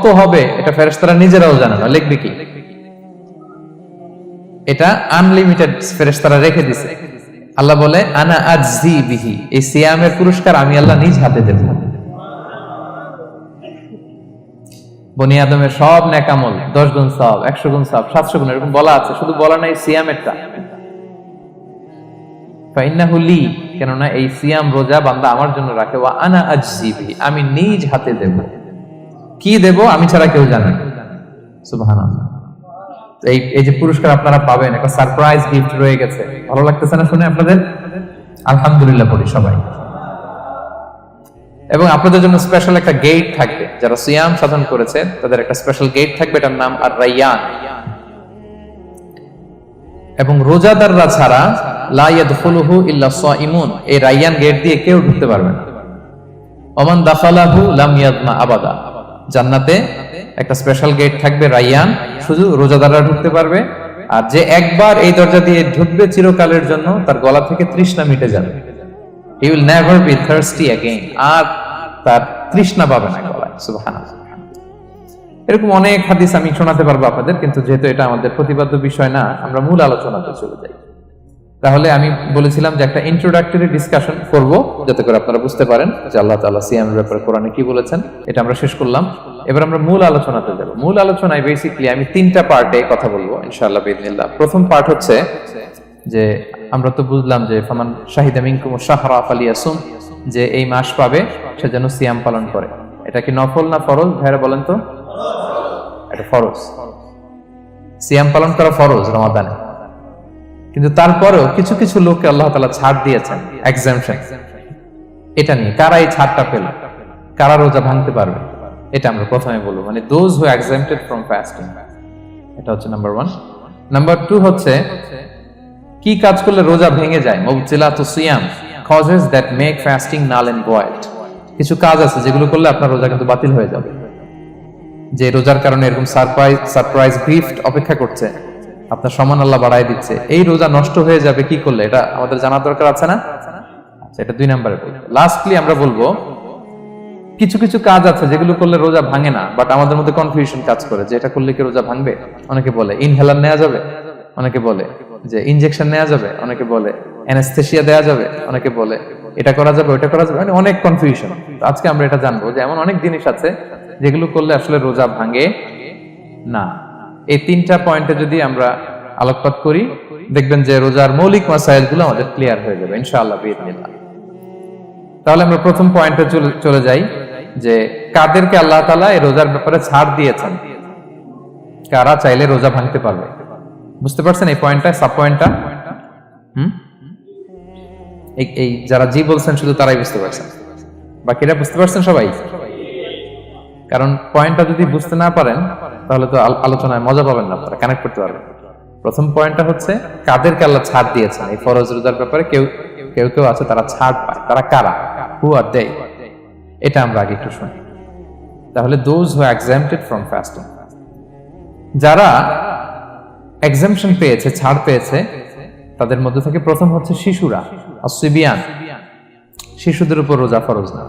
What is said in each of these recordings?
কত হবে, এটা ফেরেশতারা নিজেরাও জানে না, লিখবে কি? এটা আনলিমিটেড ফেরেশতারা রেখে দিছে। আল্লাহ বলে, আনা আজজি বিহি, এই সিয়ামের পুরস্কার আমি আল্লাহ নিজ হাতে দেব। বনি আদমের সব নেকামল দশ গুণ সব, একশো গুণ সব, সাতশো গুণ, এরকম বলা আছে, শুধু বলা নাই সিয়ামেরটা। ফাইন্নাহু লি, কেননা এই সিয়াম রোজা বান্দা আমার জন্য রাখে, ওয়া আনা আজজি বিহি, আমি নিজ হাতে দেব। কি দেব আমি ছাড়া কেউ জানে এই যে পুরস্কার আপনারা পাবেন, একটা সারপ্রাইজ গিফট রয়ে গেছে। ভালো লাগতেছে না শুনে আপনাদের? আলহামদুলিল্লাহ পড়ি সবাই। এবং আপনাদের জন্য স্পেশাল একটা গেট থাকবে। যারা সিয়াম সাধন করেছে, তাদের একটা স্পেশাল গেট থাকবে, এটার নাম আর রাইয়ান এবং রোজাদাররা ছাড়া লা ইয়াদখুলুহু ইল্লা সাইমুন এই রাইয়ান গেট দিয়ে কেউ ঢুকতে পারবে না। ওমান দাখালাহু লাম ইয়াদমা আবাদা। জান্নাতে একটা স্পেশাল গেট থাকবে রাইয়ান। শুধু রোজাদাররা ঢুকতে পারবে। আর যে একবার এই দরজা দিয়ে ঢুকবে চিরকালের জন্য, তার গলা থেকে তৃষ্ণা মিটে যাবে। He will never be thirsty again আর তার তৃষ্ণা পাবে না গলায়। সুবহানাল্লাহ। এরকম অনেক হাদিস আমি শোনাতে পারব আপনাদের, কিন্তু যেহেতু এটা আমাদের প্রতিপাদ্য বিষয় না, আমরা মূল আলোচনাতে চলে যাই। তাহলে আমি বলেছিলাম যে একটা ইন্ট্রোডাক্টরি ডিসকাশন করব, যাতে করে আপনারা বুঝতে পারেন যে আল্লাহ তাআলা সিয়ামের ব্যাপারে কোরআনে কি বলেছেন। এটা আমরা শেষ করলাম। এবার আমরা মূল আলোচনাতে যাব। মূল আলোচনায় বেসিক্যালি আমি তিনটা পার্টে কথা বলব, ইনশাআল্লাহ বিদিনিল্লাহ প্রথম পার্ট হচ্ছে যে আমরা তো বুঝলাম যে ফামান শাহিদা মিনকুম শাহরা ফালিয়াসুম, যে এই মাস পাবে সে যেন সিয়াম পালন করে। এটা কি নফল না ফরজ? ভাইরা বলেন তো। এটা ফরজ। সিয়াম পালন করা ফরজ রমাদানে। কিন্তু তারপরেও কিছু কিছু লোককে আল্লাহ তালা ছাড় দিয়েছেন এক্সামশন এটা নিয়ে কারা এই ছাড়টা পেল? কারা রোজা ভাঙতে পারবে? এটা আমরা প্রথমে বলব। মানে those who exempted from fasting এটা হচ্ছে নাম্বার ওয়ান নাম্বার টু হচ্ছে, কি কাজ করলে রোজা ভেঙে যায়? মুবজিলা তো সিয়াম causes that make fasting null and void কিছু কাজ আছে যেগুলো করলে আপনার রোজা কিন্তু বাতিল হয়ে যাবে। যে রোজার কারণে এরকম সারপ্রাইজ সারপ্রাইজ গিফট অপেক্ষা করছে। আপনার সমান আল্লাহ বাড়ায় দিচ্ছে। এই রোজা নষ্ট হয়ে যাবে কি করলে? এটা আমাদের জানার দরকার আছে না? আচ্ছা এটা দুই নম্বরে লাস্টলি আমরা বলব, কিছু কিছু কাজ আছে যেগুলো করলে রোজা ভাঙে না বাট আমাদের মধ্যে কনফিউশন কাজ করে যে এটা করলে কি রোজা ভাঙবে? অনেকে বলে ইনহেলার নেওয়া যাবে? অনেকে বলে যে ইনজেকশন নেওয়া যাবে? অনেকে বলে অ্যানেস্থেশিয়া দেওয়া যাবে? অনেকে বলে, এটা করা যাবে ওটা করা যাবে? মানে অনেক কনফিউশন আজকে আমরা এটা জানব যে এমন অনেক জিনিস আছে যেগুলো করলে আসলে রোজা ভাঙে না। এই তিনটা পয়েন্টে যদি আমরা আলোকপাত করি, দেখবেন যে রোজার মৌলিক মাসাইলগুলো আমাদের ক্লিয়ার হয়ে যাবে, ইনশাআল্লাহ বিদিনিল্লাহ তাহলে আমরা প্রথম পয়েন্টে চলে যাই যে কাদেরকে আল্লাহ তালা এই রোজার ব্যাপারে ছাড় দিয়েছেন? কারা চাইলে রোজা ভাঙতে পারবে? বুঝতে পারছেন এই পয়েন্টটা, সাব পয়েন্টটা? হুম? এই যারা জি বলছেন শুধু তারাই বুঝতে পারছেন। বাকিরা বুঝতে পারছেন সবাই? কারণ পয়েন্টটা যদি বুঝতে না পারেন তাহলে তো আলোচনায় মজা পাবেন না আপনারা কানেক্ট করতে পারবেন। প্রথম পয়েন্টটা হচ্ছে, কাদেরকে আল্লাহ ছাড় দিয়েছেন? এই ফরজ রোজার ব্যাপারে কেউ কেউ কেউ আছে, তারা ছাড় পায়। তারা কারা? হু আর দে এটা আমরা আগে একটু শুনি। তাহলে those who exempted from fasting যারা এক্সামশন পেয়েছে, ছাড় পেয়েছে, তাদের মধ্যে থেকে প্রথম হচ্ছে শিশুরা অসিবিয়ান শিশুদের উপর রোজা ফরজ না।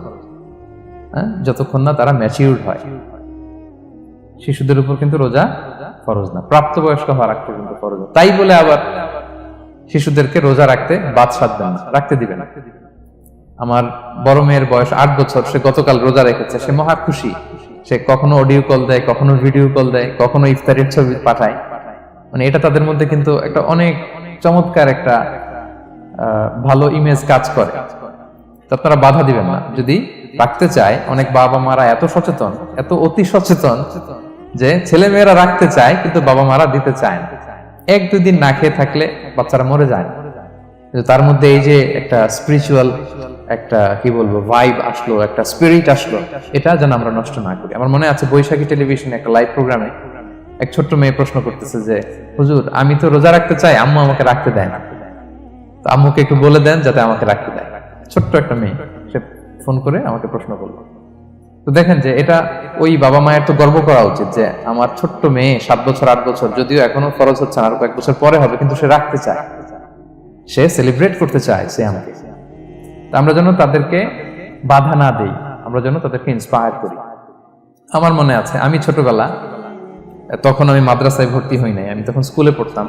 হ্যাঁ? যতক্ষণ না তারা ম্যাচিউরড হয়। শিশুদের উপর কিন্তু রোজা ফরজ না। প্রাপ্তবয়স্ক হওয়ার আগ পর্যন্ত ফরজ। তাই বলে আবার শিশুদেরকে রোজা রাখতে বাদ সাধবেন না, রাখতে না। আমার বড় মেয়ের বয়স আট বছর, সে গতকাল রোজা রেখেছে, সে মহা খুশি। সে কখনো অডিও কল দেয়, কখনো ভিডিও কল দেয়, কখনো ইফতারের ছবি পাঠায়। মানে এটা তাদের মধ্যে কিন্তু একটা অনেক চমৎকার একটা ভালো ইমেজ কাজ করে। তো আপনারা বাধা দিবেন না। যদি রাখতে চায়, অনেক বাবা মারা এত সচেতন, এত অতি সচেতন যে ছেলে মেয়েরা রাখতে চায়, কিন্তু বাবা মারা দিতে চায় না। এক, দুই দিন না খেয়ে থাকলে বাচ্চারা মরে যায় না। তার মধ্যে এই যে একটা স্পিরিচুয়াল একটা, কি বলব ভাইব আসলো, একটা স্পিরিট আসলো, এটা যেন আমরা নষ্ট না করি। আমার মনে আছে বৈশাখী টেলিভিশনে একটা লাইভ প্রোগ্রামে এক ছোট্ট মেয়ে প্রশ্ন করতেছে যে, হুজুর, আমি তো রোজা রাখতে চাই, আম্মু আমাকে রাখতে দেয় না। আম্মুকে একটু বলে দেন যাতে আমাকে রাখতে দেয়। ছোট্ট একটা মেয়ে, সে ফোন করে আমাকে প্রশ্ন করল। তো দেখেন যে এটা ওই বাবা মায়ের তো গর্ব করা উচিত যে আমার ছোট্ট মেয়ে সাত বছর, আট বছর, যদিও এখনও খরচ হচ্ছে আর কয়েক বছর পরে হবে, কিন্তু সে রাখতে চায়। সে সেলিব্রেট করতে চায়, সে আমাকে। আমরা যেন তাদেরকে বাধা না দেই, আমরা যেন তাদেরকে ইন্সপায়ার করি। আমার মনে আছে, আমি ছোটবেলা, তখন আমি মাদ্রাসায় ভর্তি হই নাই, আমি তখন স্কুলে পড়তাম।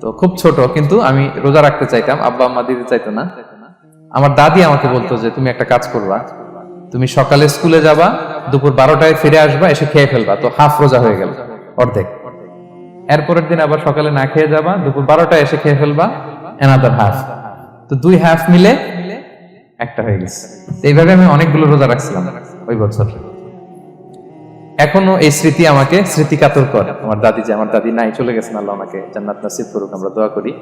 তো খুব ছোট, কিন্তু আমি রোজা রাখতে চাইতাম, আব্বা আম্মা দিতে চাইতো না। আমার দাদি আমাকে বলতো যে, তুমি একটা কাজ করবা তুমি সকালে স্কুলে যাবা, দুপুর বারোটায় ফিরে আসবা, এসে খেয়ে ফেলবা। তো হাফ রোজা হয়ে গেল, অর্ধেক। এরপরের দিন আবার সকালে না খেয়ে যাবা, দুপুর বারোটায় এসে খেয়ে ফেলবা এনাদার হাফ তো দুই হাফ মিলে একটা হয়ে গেছে। এইভাবে আমি অনেকগুলো রোজা রাখছিলাম ওই বছর। এখনও এই স্মৃতি আমাকে স্মৃতি কাতর করে। আমার দাদি যে আমার দাদি নাই, চলে গেছেন আল্লাহ আমাকে জান্নাত নাসিব করুক, আমরা দোয়া করি।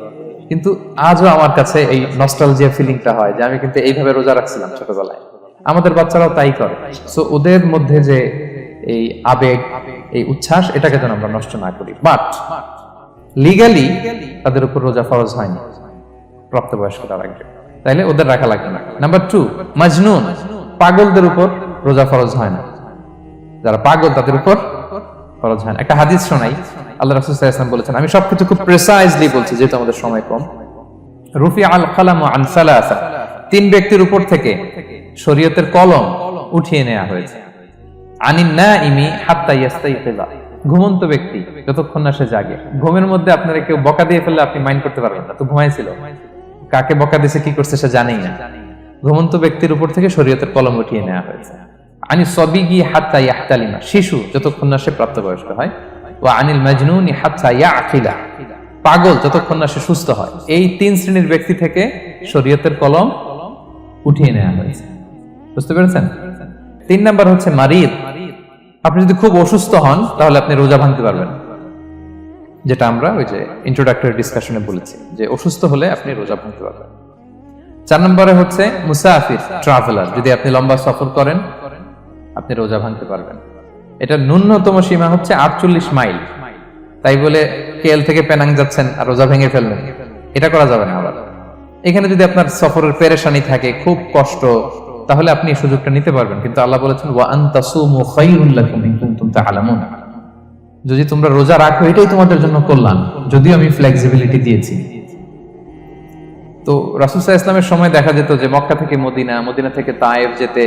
কিন্তু আজও আমার কাছে এই নস্টালজিয়া ফিলিংটা হয় যে আমি কিন্তু এইভাবে রোজা রাখছিলাম ছোটবেলায়। আমাদের বাচ্চারাও তাই করে। সো ওদের মধ্যে যে এই আবেগ, এই উচ্ছ্বাস, এটাকে যেন আমরা নষ্ট না করি। বাট লিগালি তাদের উপর রোজা ফরজ হয়নি। প্রাপ্তবয়স্ক তার আগে। তাইলে ওদের রাখা লাগবে না। নাম্বার টু মাজনুন, পাগলদের উপর রোজা ফরজ হয় না। যারা পাগল, তাদের উপর ফরজ হয় না। একটা হাদিস শোনাই। আল্লাহ ওয়াসাল্লাম বলেছেন, আমি সবকিছু খুব প্রেসাইজলি বলছি, যেহেতু আমাদের সময় কম। রুফি আল কালাম আন সালাসা। তিন ব্যক্তির উপর থেকে শরীয়তের কলম উঠিয়ে নেওয়া হয়েছে। আনিন না ইমি হাত্তা ঘুমন্ত ব্যক্তি, যতক্ষণ না সে জাগে। ঘুমের মধ্যে আপনারা কেউ বকা দিয়ে ফেললে আপনি মাইন্ড করতে পারবেন না। তো ঘুমাইছিল। কাকে বকা দিছে, কি করছে সে জানেই না। ঘুমন্ত ব্যক্তির উপর থেকে শরীয়তের কলম উঠিয়ে নেওয়া হয়েছে। আনি সবিগি হাত্তা ইয়াহতালিমা। শিশু, যতক্ষণ না সে প্রাপ্তবয়স্ক হয়। ও আনিল মাজনুনি হাত্তা ইয়াকিলা পাগল, যতক্ষণ না সে সুস্থ হয়। এই তিন শ্রেণির ব্যক্তি থেকে শরীয়তের কলম উঠিয়ে নেওয়া হয়েছে। বুঝতে পেরেছেন? তিন নাম্বার হচ্ছে মারিদ আপনি যদি খুব অসুস্থ হন, তাহলে আপনি রোজা ভাঙতে পারবেন। যেটা আমরা ওই যে ইন্ট্রোডাক্টরি ডিসকাশনে বলেছি, যে অসুস্থ হলে আপনি রোজা ভাঙতে পারবেন। চার নম্বরে হচ্ছে মুসাফির ট্রাভেলার যদি আপনি লম্বা সফর করেন, আপনি রোজা ভাঙতে পারবেন। এটা ন্যূনতম সীমা হচ্ছে আটচল্লিশ মাইল। তাই বলে কেএল থেকে পেনাং যাচ্ছেন আর রোজা ভেঙে ফেললেন। এটা করা যাবে না আবার। এখানে যদি আপনার সফরের পেরেশানি থাকে, খুব কষ্ট, তাহলে আপনি এই সুযোগটা নিতে পারবেন। কিন্তু আল্লাহ বলেছেন যদি তোমরা রোজা রাখো, এটাই তোমাদের জন্য কল্যাণ। যদিও আমি ফ্লেক্সিবিলিটি দিয়েছি। তো রাসুলসাহ ইসলামের সময় দেখা যেত যে মক্কা থেকে মদিনা মদিনা থেকে তায়েব যেতে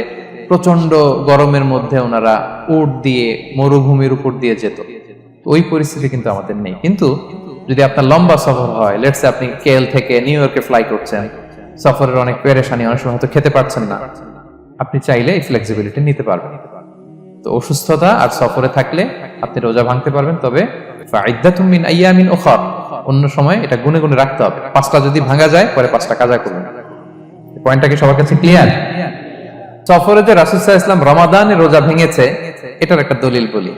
প্রচণ্ড গরমের মধ্যে ওনারা উট দিয়ে মরুভূমির উপর দিয়ে যেত। ওই পরিস্থিতি কিন্তু আমাদের নেই। কিন্তু যদি আপনার লম্বা সফর হয় লেটস আপনি কেএল থেকে নিউ ইয়র্কে ফ্লাই করছেন, সফরের অনেক পেরেশানি অনেক সময় হয়তো খেতে পারছেন না, আপনি চাইলে এই ফ্লেক্সিবিলিটি নিতে পারবেন। তো অসুস্থতা আর সফরে থাকলে আপনি রোজা ভাঙতে পারবেন, তবে মিন আইয়ামিন উখর, অন্য সময় এটা গুনে গুনে রাখতে হবে। পাঁচটা যদি ভাঙা যায়, পরে পাঁচটা কাজা করবেন। পয়েন্টটা কি সবার কাছে ক্লিয়ার সফরে যে রাসুসাহ ইসলাম রমাদানে রোজা ভেঙেছে, এটার একটা দলিল বলি।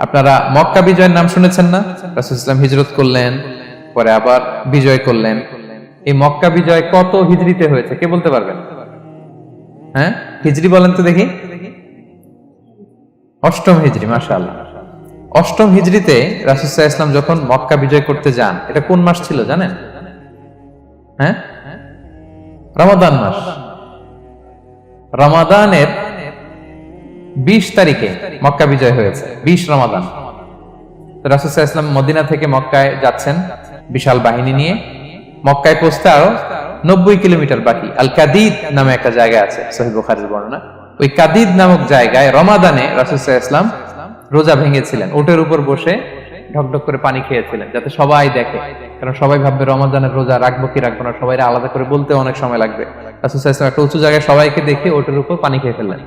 আপনারা মক্কা বিজয়ের নাম শুনেছেন না? রাসুল ইসলাম হিজরত করলেন পরে আবার বিজয় করলেন। এই মক্কা বিজয় কত হিজরিতে হয়েছে? কে বলতে পারবেন হ্যাঁ? হিজরি বলেন তো দেখি। অষ্টম হিজরি মাশাআল্লাহ। অষ্টম হিজরিতে রাসুসাহ ইসলাম যখন মক্কা বিজয় করতে যান এটা কোন মাস ছিল জানেন? হ্যাঁ? রমাদান মাস। রমাদানের বিশ তারিখে মক্কা বিজয় হয়েছে, বিশ রমাদান। রাসুসাহ মদিনা থেকে মক্কায় যাচ্ছেন, বিশাল বাহিনী নিয়ে। মক্কায় পৌঁছতে আরও নব্বই কিলোমিটার বাকি। আল কাদিদ নামে একটা জায়গা আছে বর্ণনা। ওই কাদিদ নামক জায়গায় রমাদানে রাসুসাহ রোজা ভেঙেছিলেন। ওটের উপর বসে ঢকঢক করে পানি খেয়েছিলেন, যাতে সবাই দেখে। কারণ সবাই ভাববে রমাদানের রোজা রাখব কি রাখব না সবাই আলাদা করে বলতে অনেক সময় লাগবে। রাসুসাহ একটা উঁচু জায়গায় সবাইকে দেখে ওটের উপর পানি খেয়ে ফেললেন।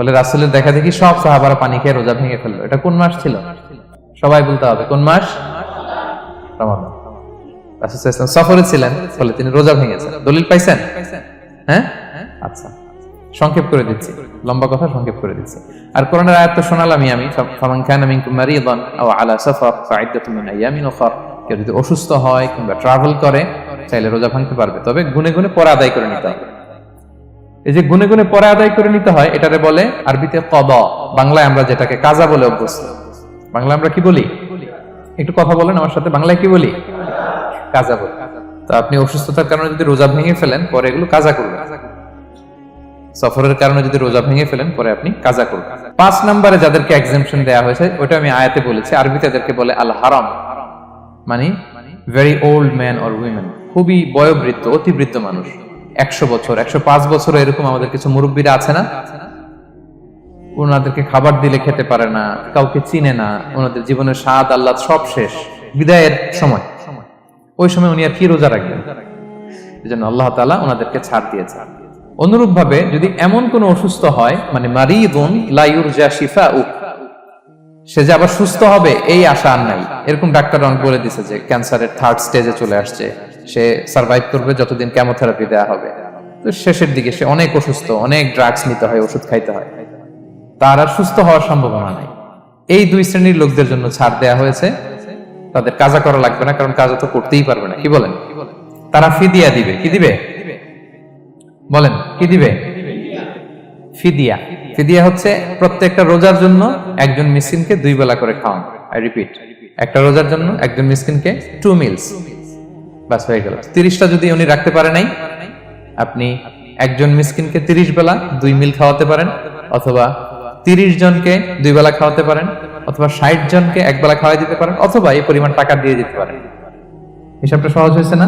বলে রাসুলের দেখা দেখি সব সাহাবারা পানি খেয়ে রোজা ভেঙে ফেলল। এটা কোন মাস ছিল? সবাই বলতে হবে, কোন মাস? সফরে ছিলেন ফলে তিনি রোজা ভেঙেছেন। দলিল পাইছেন? হ্যাঁ? আচ্ছা। সংক্ষেপ করে দিচ্ছি। লম্বা কথা সংক্ষেপ করে দিচ্ছি। আর কোরআনের আয়াত তো শোনালামই আমি। ফামান কানা মিনকুম মারিদান আও আলা সাফার ফাইদাতুম মিন আইয়ামিন কেউ যদি অসুস্থ হয় কিংবা ট্রাভেল করে, চাইলে রোজা ভাঙতে পারবে। তবে গুনে গুনে পরে আদায় করে নিতে হবে। এই যে গুনে গুনে পরে আদায় করে নিতে হয়, এটারে বলে আরবিতে কদ। বাংলায় আমরা যেটাকে কাজা বলে অভ্যস্ত। বাংলা আমরা কি বলি? একটু কথা বলেন আমার সাথে, বাংলায় কি বলি? কাজা বলি। তো আপনি অসুস্থতার কারণে যদি রোজা ভেঙে ফেলেন, পরে এগুলো কাজা করবেন। সফরের কারণে যদি রোজা ভেঙে ফেলেন, পরে আপনি কাজা করবেন। পাঁচ নম্বরে যাদেরকে এক্সামশন দেওয়া হয়েছে ওটা আমি আয়াতে বলেছি, আরবিতে যাদেরকে বলে আল হারাম মানে very old man or women খুবই বয়োবৃদ্ধ, অতিবৃদ্ধ মানুষ। একশো বছর, একশো পাঁচ বছর এরকম আমাদের কিছু মুরব্বীরা আছে না? ওনাদেরকে খাবার দিলে খেতে পারে না, কাউকে চিনে না, ওনাদের জীবনের স্বাদ আল্লাহ সব শেষ, বিদায়ের সময়। ওই সময় উনি আর কি রোজা রাখবেন? এই জন্য আল্লাহ তালা ওনাদেরকে ছাড় দিয়েছে অনুরূপ ভাবে যদি এমন কোন অসুস্থ হয় মানে মারিদুন লাইউর যা শিফা উক সে যে আবার সুস্থ হবে, এই আশা আর নাই। এরকম ডাক্তার অনেক বলে দিছে যে, ক্যান্সারের থার্ড স্টেজে চলে আসছে। সে সার্ভাইভ করবে যতদিন কেমোথেরাপি দেওয়া হবে। তো শেষের দিকে সে অনেক অসুস্থ, অনেক ড্রাগস নিতে হয়, ওষুধ খাইতে হয়। তার আর সুস্থ হওয়ার সম্ভাবনা নাই। এই দুই শ্রেণির লোকদের জন্য ছাড় দেয়া হয়েছে। তাদের কাজা করা লাগবে না, কারণ কাজা তো করতেই পারবে না। কি বলেন? তারা ফিদিয়া দিবে। কি দিবে? বলেন, কি দিবে? ফিদিয়া ফিদিয়া হচ্ছে প্রত্যেকটা রোজার জন্য একজন মিসকিনকে দুই বেলা করে খাওয়ান। আই রিপিট একটা রোজার জন্য একজন মিসকিনকে টু মিলস বাস হয়ে গেল। তিরিশটা যদি উনি রাখতে পারে নাই, আপনি একজন মিসকিনকে তিরিশ বেলা দুই মিল খাওয়াতে পারেন, অথবা তিরিশ জনকে দুই বেলা খাওয়াতে পারেন, অথবা ষাট জনকে এক বেলা খাওয়াই দিতে পারেন, অথবা এই পরিমাণ টাকা দিয়ে দিতে পারেন। হিসাবটা সহজ হয়েছে না?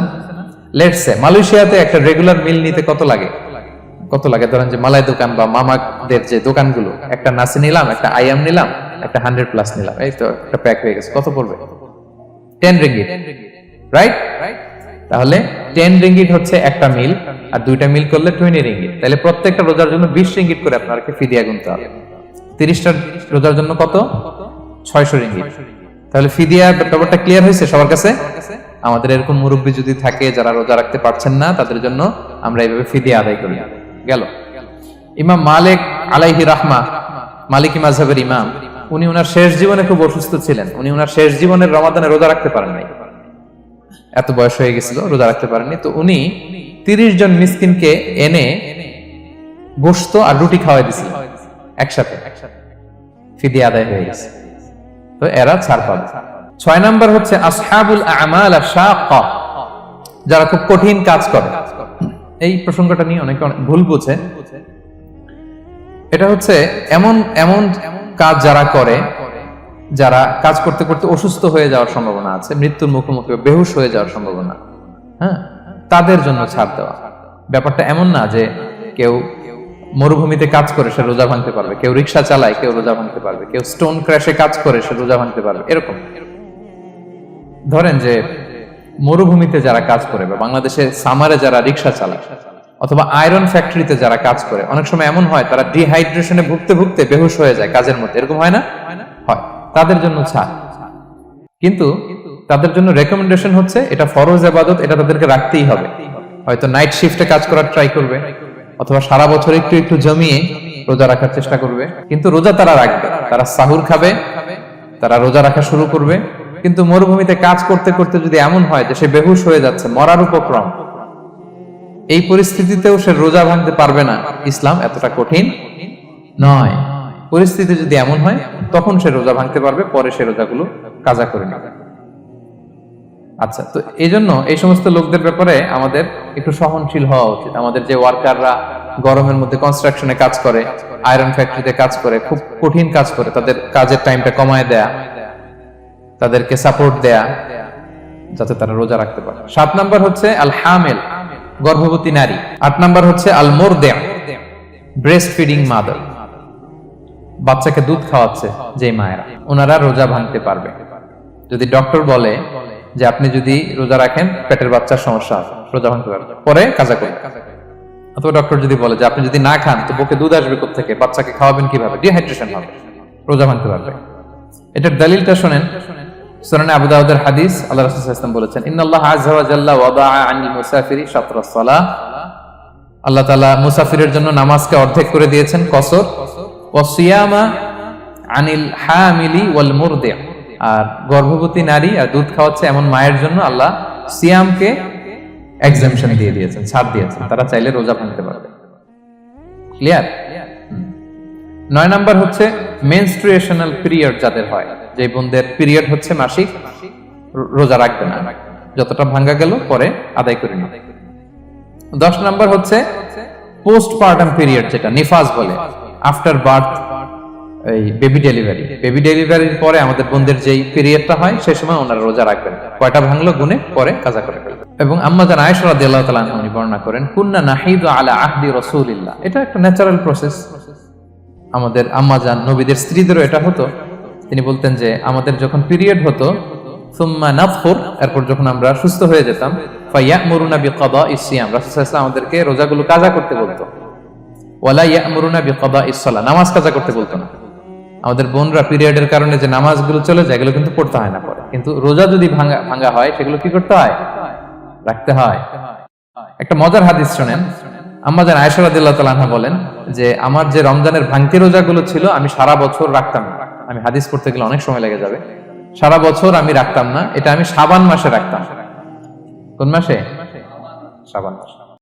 লেটসে মালয়েশিয়াতে একটা রেগুলার মিল নিতে কত লাগে? কত লাগে? ধরেন যে মালাই দোকান বা মামাদের যে দোকানগুলো, একটা নাসি নিলাম, একটা আইএম নিলাম, একটা হান্ড্রেড প্লাস নিলাম, এই তো একটা প্যাক হয়ে গেছে, কত পড়বে? টেন রিঙ্গিট রাইট তাহলে টেন রিঙ্গিট হচ্ছে একটা মিল আর দুইটা মিল করলে টোয়েন্টি রিঙ্গিট তাহলে প্রত্যেকটা রোজার জন্য বিশ রিঙ্গিট করে আপনাকে ফিদিয়া গুনতে হবে। তিরিশটা রোজার জন্য কত? ছয়শো রিঙ্গিট তাহলে ফিদিয়া ব্যাপারটা ক্লিয়ার হয়েছে সবার কাছে? আমাদের এরকম মুরব্বী যদি থাকে যারা রোজা রাখতে পারছেন না, তাদের জন্য আমরা এইভাবে ফিদিয়া আদায় করি। গেল। ইমাম মালিক আলাইহি রাহমা, মালিকি মাঝহের ইমাম, উনি ওনার শেষ জীবনে খুব অসুস্থ ছিলেন। উনি ওনার শেষ জীবনের রমাদানে রোজা রাখতে পারেন নাই। এত বয়স হয়ে গেছিল, রোজা রাখতে পারেননি। তো উনি তিরিশ জন মিসকিনকে এনে গোস্ত আর রুটি খাওয়াই দিছিল একসাথে। ফিদিয়া আদায় হয়ে গেছে। তো এরা ছাড় পাবে। ছয় নাম্বার হচ্ছে আসহাবুল আমাল যারা খুব কঠিন কাজ করে। এই প্রসঙ্গটা নিয়ে অনেক ভুল বুঝে। এটা হচ্ছে এমন এমন কাজ যারা করে যারা কাজ করতে করতে অসুস্থ হয়ে যাওয়ার সম্ভাবনা আছে, মৃত্যুর মুখোমুখি, বেহুশ হয়ে যাওয়ার সম্ভাবনা হ্যাঁ? তাদের জন্য ছাড় দেওয়া। ব্যাপারটা এমন না যে কেউ মরুভূমিতে কাজ করে সে রোজা ভাঙতে পারবে, কেউ রিক্সা চালায় কেউ রোজা ভাঙতে পারবে, কেউ স্টোন ক্র্যাশে কাজ করে সে রোজা ভাঙতে পারবে, এরকম। ধরেন যে মরুভূমিতে যারা কাজ করে বা বাংলাদেশে সামারে যারা রিক্সা চালায় অথবা আয়রন ফ্যাক্টরিতে যারা কাজ করে, অনেক সময় এমন হয় তারা ডিহাইড্রেশনে ভুগতে ভুগতে বেহুশ হয়ে যায় কাজের মধ্যে, এরকম হয় না? হয়। তাদের জন্য ছাড়। কিন্তু তাদের জন্য রেকমেন্ডেশন হচ্ছে, এটা ফরজ আবাদত, এটা তাদেরকে রাখতেই হবে। হয়তো নাইট শিফটে কাজ করার ট্রাই করবে, অথবা সারা বছর একটু একটু জমিয়ে রোজা রাখার চেষ্টা করবে। কিন্তু রোজা তারা রাখবে, তারা সাহুর খাবে, তারা রোজা রাখা শুরু করবে। কিন্তু মরুভূমিতে কাজ করতে করতে যদি এমন হয় যে সে বেহুশ হয়ে যাচ্ছে, মরার উপক্রম, এই পরিস্থিতিতেও সে রোজা ভাঙতে পারবে না। ইসলাম এতটা কঠিন নয়। পরিস্থিতি যদি এমন হয়, তখন সে রোজা ভাঙতে পারবে, পরে সে রোজাগুলো কাজা করে নেবে। আচ্ছা তো এই জন্য এই সমস্ত লোকদের ব্যাপারে আমাদের একটু সহনশীল হওয়া উচিত। আমাদের যে ওয়ার্কাররা গরমের মধ্যে কনস্ট্রাকশনে কাজ করে আয়রন ফ্যাক্টরিতে কাজ করে, খুব কঠিন কাজ করে, তাদের কাজের টাইমটা কমায় দেয়া, তাদেরকে সাপোর্ট দেয়া, যাতে তারা রোজা রাখতে পারে। সাত নাম্বার হচ্ছে আল হামেল গর্ভবতী নারী। আট নাম্বার হচ্ছে আল মোর দেয়া ব্রেস্ট ফিডিং মাদার বাচ্চাকে দুধ খাওয়াচ্ছে যে মায়েরা, ওনারা রোজা ভাঙতে পারবে। যদি ডক্টর বলে যে আপনি যদি রোজা রাখেন, পেটের বাচ্চার সমস্যা হবে, রোজা ভাঙতে পারবে। পরে কাজা করবে। অথবা ডক্টর যদি বলে যে আপনি যদি না খান, তো বুকে দুধ আসবে থেকে বাচ্চাকে খাওয়াবেন কীভাবে? ডিহাইড্রেশন হবে, রোজা ভাঙতে পারবে। এটার দলিলটা শোনেন, সুনানে আবু দাউদের হাদিস, আল্লাহ রাসূল সাল্লাল্লাহু বলেছেন, ইন্নাল্লাহ আযজা জাল্লা ওয়াদাআ আনিল মুসাফিরি শাতরাস সালাহ আল্লাহ তাআলা মুসাফিরের জন্য নামাজকে অর্ধেক করে দিয়েছেন, কসর আনিল হামিলি ওয়াল মুরদি। আর গর্ভবতী নারী আর দুধ খাওয়াচ্ছে এমন মায়ের জন্য আল্লাহ সিয়ামকে এক্সামশন দিয়ে দিয়েছেন, ছাড় দিয়েছেন। তারা চাইলে রোজা ভাঙতে পারবে। ক্লিয়ার নয় নাম্বার হচ্ছে মেনস্ট্রুয়েশনাল পিরিয়ড যাদের হয়, যে বোনদের পিরিয়ড হচ্ছে মাসিক, রোজা রাখবে না। যতটা ভাঙ্গা গেল, পরে আদায় করে নেবে। দশ নাম্বার হচ্ছে পোস্ট পিরিয়ড যেটা, নিফাজ বলে। আফটার বার্থ এই বেবি ডেলিভারি বেবি ডেলিভারির পরে আমাদের বোনদের যেই পিরিয়ডটা হয়, সেই সময় ওনারা রোজা রাখবেন। কয়টা ভাঙলো? গুনে পরে কাজা করে ফেলবেন। এবং আম্মা জান আয়েশা রাদিয়াল্লাহু তাআলা উনি বর্ণনা করেন, কুন্না নাহিদু আলা আহদি রাসূলিল্লাহ। এটা একটা ন্যাচারাল প্রসেস আমাদের আম্মাজান নবীদের স্ত্রীদেরও এটা হতো। তিনি বলতেন যে, আমাদের যখন পিরিয়ড হতো, সুম্মা নাফুর এরপর যখন আমরা সুস্থ হয়ে যেতাম ফাইয়ামুরুনা বিকাদা ইসিয়াম রাসূল সাল্লাল্লাহু আমাদেরকে রোজাগুলো কাজা করতে বলতো। ওয়ালা ইয়ামুরুনা বিকাদা ইসসালাহ নামাজ কাজা করতে বলতো না। আমাদের বোনরা পিরিয়ডের কারণে যে নামাজগুলো চলে যায়, এগুলো কিন্তু পড়তে হয় না পরে। কিন্তু রোজা যদি ভাঙা ভাঙা হয়, সেগুলো কি করতে হয়? রাখতে হয়। একটা মজার হাদিস শোনেন। আম্মা তাআলা বলেন যে, আমার যে রমজানের ভাঙতি রোজাগুলো ছিল, আমি সারা বছর রাখতাম না। আমি হাদিস পড়তে গেলে অনেক সময় লেগে যাবে। সারা বছর আমি রাখতাম না। এটা আমি সাবান মাসে রাখতাম। কোন মাসে? সাবান মাসে।